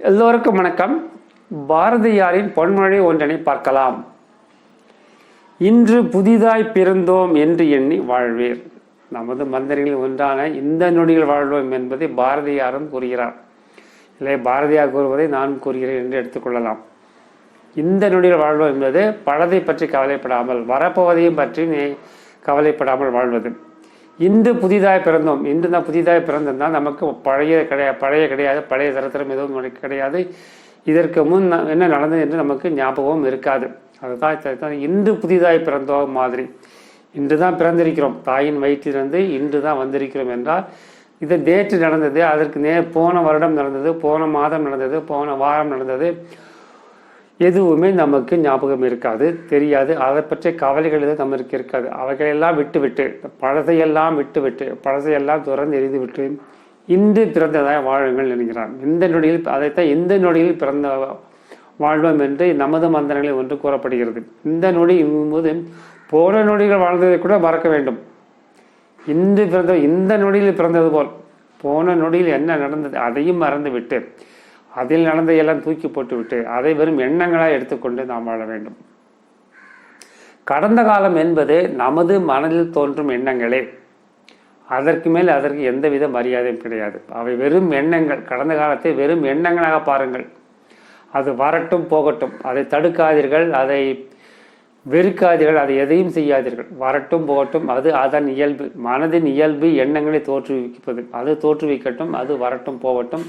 எல்லோருக்கும் வணக்கம். பாரதியாரின் பொன்மொழி ஒன்றனை பார்க்கலாம். இன்று புதிதாய் பிறந்தோம் என்று எண்ணி வாழ்வீர். நமது மந்திரிகளில் ஒன்றான இந்த நொடியில் வாழ்வோம் என்பதை பாரதியாரும் கூறுகிறார். இல்லை பாரதியார் கூறுவதை நானும் கூறுகிறேன் என்று எடுத்துக்கொள்ளலாம் இந்த நொடியில் வாழ்வோம் என்பது பழதை பற்றி கவலைப்படாமல் வரப்போவதையும் பற்றி நீ கவலைப்படாமல் வாழ்வது. இன்று புதிதாக பிறந்தோம். இன்று தான் புதிதாக பிறந்திருந்தால் நமக்கு பழைய கிடையாது பழைய கிடையாது. பழைய சரித்திரம் எதுவும் கிடையாது. இதற்கு முன் என்ன நடந்தது என்று நமக்கு ஞாபகம் இருக்காது. அதுதான் இன்று புதிதாக பிறந்தோ மாதிரி. இன்று தான் பிறந்திருக்கிறோம். தாயின் வயிற்றிலிருந்து இன்று தான் வந்திருக்கிறோம் என்றால் இது நேற்று நடந்தது அதற்கு நே போன வருடம் நடந்தது போன மாதம் நடந்தது போன வாரம் நடந்தது. எதுவுமே நமக்கு ஞாபகம் இருக்காது தெரியாது. அதை பற்றிய கவலைகள் எதுவும் நமக்கு இருக்காது. அவைகளெல்லாம் விட்டுவிட்டு பழசையெல்லாம் விட்டுவிட்டு பழசையெல்லாம் துறந்து எரிந்து விட்டு இன்று பிறந்ததாக வாழுங்கள் என்கிறான். இந்த நொடியில் அதைத்தான் இந்த நொடியில் பிறந்த வாழ்வோம் என்று நமது மந்திரங்களில் ஒன்று கூறப்படுகிறது. இந்த நொடி போது போன நொடிகள் வாழ்ந்ததை கூட மறக்க வேண்டும். இன்று பிறந்த இந்த நொடியில் பிறந்தது போல் போன நொடியில் என்ன நடந்தது அதையும் மறந்து விட்டு அதில் நடந்தையெல்லாம் தூக்கி போட்டுவிட்டு அதை வெறும் எண்ணங்களாக எடுத்துக்கொண்டு நாம் வாழ வேண்டும். கடந்த காலம் என்பது நமது மனதில் தோன்றும் எண்ணங்களே. அதற்கு மேல் அதற்கு எந்தவித மரியாதையும் கிடையாது. அவை வெறும் எண்ணங்கள். கடந்த காலத்தை வெறும் எண்ணங்களாக பாருங்கள். அது வரட்டும் போகட்டும். அதை தடுக்காதீர்கள். அதை வெறுக்காதீர்கள். அதை எதையும் செய்யாதீர்கள். வரட்டும் போகட்டும். அது அதன் இயல்பு. மனதின் இயல்பு எண்ணங்களை தோற்றுவிப்பது. அது தோற்றுவிக்கட்டும். அது வரட்டும் போகட்டும்.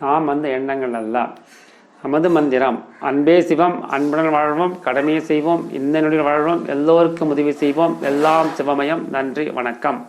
நாம் அந்த எண்ணங்கள் அல்ல நமது மந்திரம் அன்பே சிவம் அன்புடன் வாழ்வோம் கடமையை செய்வோம் இந்த நொடியில் வாழ்வோம் எல்லோருக்கும் உதவி செய்வோம் எல்லாம் சிவமயம். நன்றி வணக்கம்.